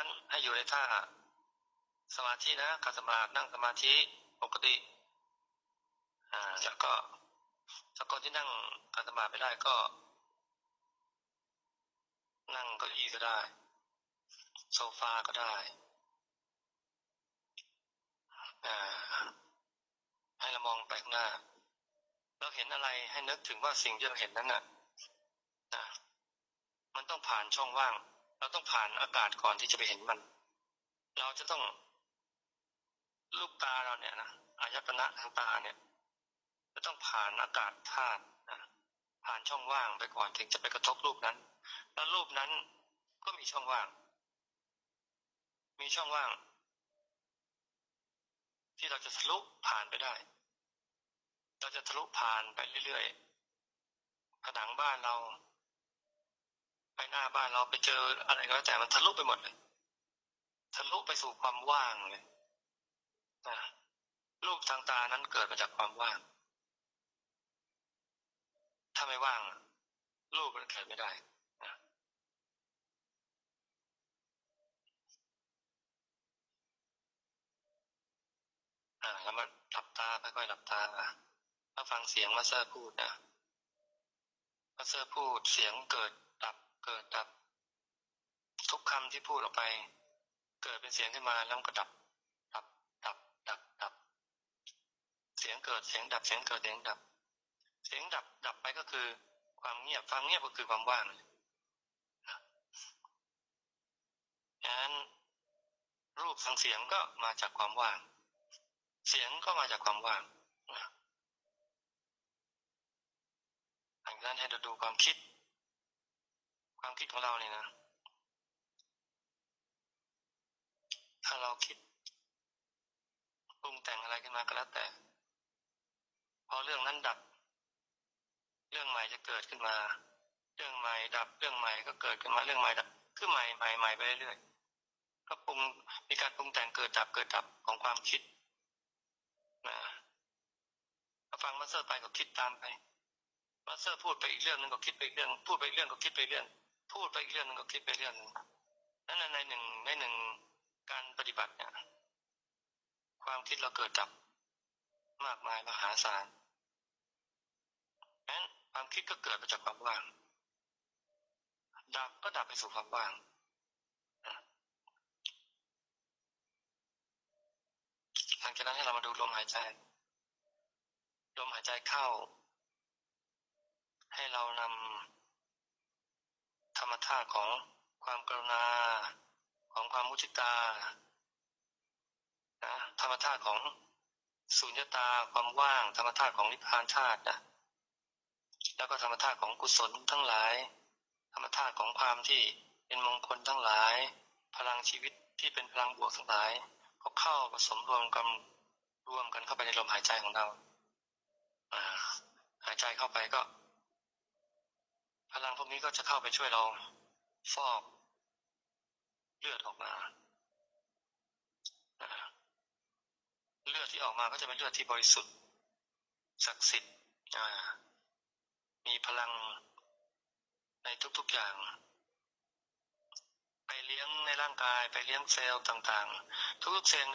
นั้นให้อยู่ในท่าสมาธินะขัดสมาธินั่งสมาธิปกติ อ่า แล้วก็ถ้าคนที่นั่งขัดสมาธิไม่ได้ก็ นั่งเก้าอี้ก็ได้ โซฟาก็ได้ อ่า ให้เรามองไปข้างหน้าเราเห็นอะไรให้นึกถึงว่าสิ่งที่เราเห็นนั้นน่ะนะมันต้องผ่านช่องว่าง เราต้องผ่านอากาศก่อนที่จะไปเห็นมัน เราจะต้องลูกตาเราเนี่ยนะอายตนะทางตาเนี่ย จะต้องผ่านอากาศธาตุนะผ่านช่องว่างไปก่อนถึงจะไปกระทบรูปนั้น แล้วรูปนั้นก็มีช่องว่าง มีช่องว่าง ที่เราจะทะลุผ่านไปได้ เราจะทะลุผ่านไปเรื่อยๆผนังบ้านเรา ไปหน้าบ้านเราไปเจออะไรก็แล้วแต่มันทะลุไปหมดเลยทะลุไปสู่ความว่างเลยนะรูปทางตานั้นเกิดมาจากความว่าง ถ้าไม่ว่าง รูปมันเกิดไม่ได้นะอ่าแล้วมาหลับตาค่อยๆหลับตาถ้าฟังเสียงมาเซอร์พูดนะมาเซอร์พูดเสียงเกิด เกิดดับ ทุกคำที่พูดออกไป เกิดเป็นเสียงขึ้นมาแล้วก็ดับ ดับ ดับ ดับ ดับ เสียงเกิดเสียงดับเสียงเกิดเสียงดับ เสียงดับดับไปก็คือ ความเงียบฟังเงียบก็คือความว่างนั้นรูปสังเสียงก็มาจากความว่าง เสียงก็มาจากความว่างหลังกนั้นให้เราดูความคิด ความคิดของเราเนี่ยนะ ถ้าเราคิดปรุงแต่งอะไรขึ้นมาก็แล้วแต่ พอเรื่องนั้นดับ เรื่องใหม่จะเกิดขึ้นมา เรื่องใหม่ดับ เรื่องใหม่ก็เกิดขึ้นมา เรื่องใหม่ดับคือใหม่ใหม่ใหม่ไปเรื่อยๆก็ปรุงมีการปรุงแต่งเกิดดับเกิดดับของความคิดนะฟังมาสเตอร์ไปก็คิดตามไปมาสเตอร์พูดไปอีกเรื่องหนึงก็คิดไปอีกเรื่อง พูดไปเรื่องก็คิดไปเรื่อง พูดไปอีกเรื่องหนึงก็คิดไปเรื่องหนึงนั่นนะในหนึ่งในหนึ่งการปฏิบัติเนี่ยความคิดเราเกิดดับมากมายมหาศาลนั้นความคิดก็เกิดมาจากความว่าง ดับก็ดับไปสู่ความว่างหลังจากนั้นให้เรามาดูลมหายใจ ลมหายใจเข้า ให้เรานำ ธรรมธาตุของความกรุณา ของความมุทิตานะธรรมธาตุของสุญญตาความว่าง ธรรมธาตุของนิพพานธาตุนะแล้วก็ธรรมธาตุของกุศลทั้งหลาย ธรรมธาตุของความที่เป็นมงคลทั้งหลาย พลังชีวิตที่เป็นพลังบวกทั้งหลายก็เข้าผสมรวมกันรวมกันเข้าไปในลมหายใจของเราหายใจเข้าไปก็ พลังพวกนี้ก็จะเข้าไปช่วยเราฟอกเลือดออกมาเลือดที่ออกมาก็จะเป็นเลือดที่บริสุทธิ์ศักดิ์สิทธิ์มีพลังในทุกๆอย่าง ไปเลี้ยงในร่างกายไปเลี้ยงเซลล์ต่างๆ ทุกๆเซลล์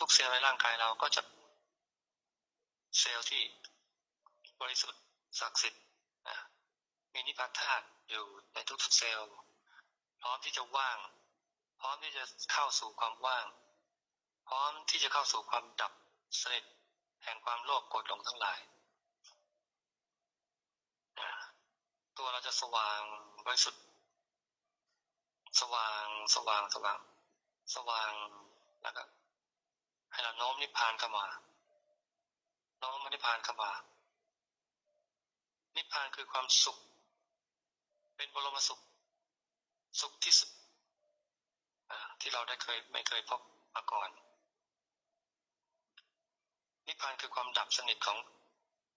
ทุกๆเซลล์ในร่างกายเราก็จะเซลล์ที่บริสุทธิ์ศักดิ์สิทธิ์ มีนิพพานธาตุอยู่ในทุกๆเซลล์ พร้อมที่จะว่าง พร้อมที่จะเข้าสู่ความว่าง พร้อมที่จะเข้าสู่ความดับสนิทแห่งความโลภโกรธหลงทั้งหลาย ตัวเราจะสว่างบริสุทธิ์สว่างสว่างสว่าง สว่างแล้วก็ให้เราโน้มนิพพานเข้ามาโน้มนิพพานเข้ามานิพพานคือความสุข เป็นบรมสุข สุขที่สุดที่เราได้เคยไม่เคยพบมาก่อน นิพพานคือความดับสนิทของ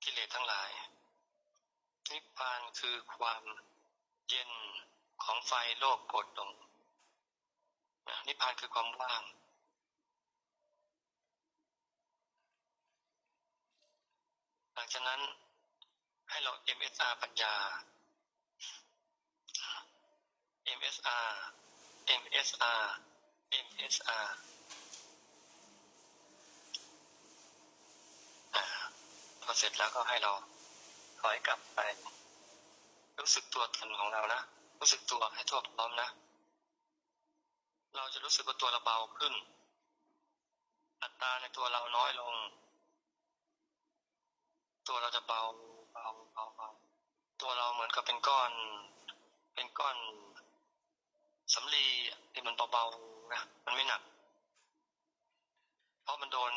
กิเลสทั้งหลาย นิพพานคือความเย็นของไฟโลกโกรธหลงนะนิพพานคือความว่าง หลังจากนั้นให้เรา MSR ปัญญา MSR MSR MSR อ่าพอเสร็จแล้วก็ให้เราถอยกลับไป รู้สึกตัวตนของเรานะ รู้สึกตัวให้ทั่วพร้อมนะ เราจะรู้สึกว่าตัวเราเบาขึ้น อัตราในตัวเราน้อยลง ตัวเราจะเบาเบาเบาเบาตัวเราเหมือนกับเป็นก้อน เป็นก้อน สำลีที่มันเบาๆนะมันไม่หนัก เพราะมันโดน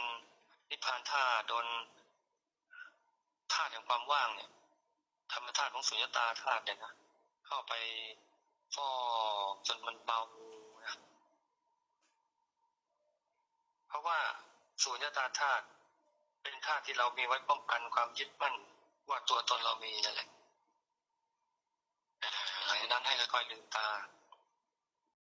นิพพานธาตุโดนธาตุแห่งความว่างเนี่ย ธรรมธาตุของสุญญตาธาตุเนี่ยนะเข้าไปฟอกจนมันเบานะเพราะว่าสุญญตาธาตุเป็นธาตุที่เรามีไว้ป้องกันความยึดมั่นว่าตัวตนเรามีนั่นแหละอ่าดังนั้นให้ค่อยๆลืมตา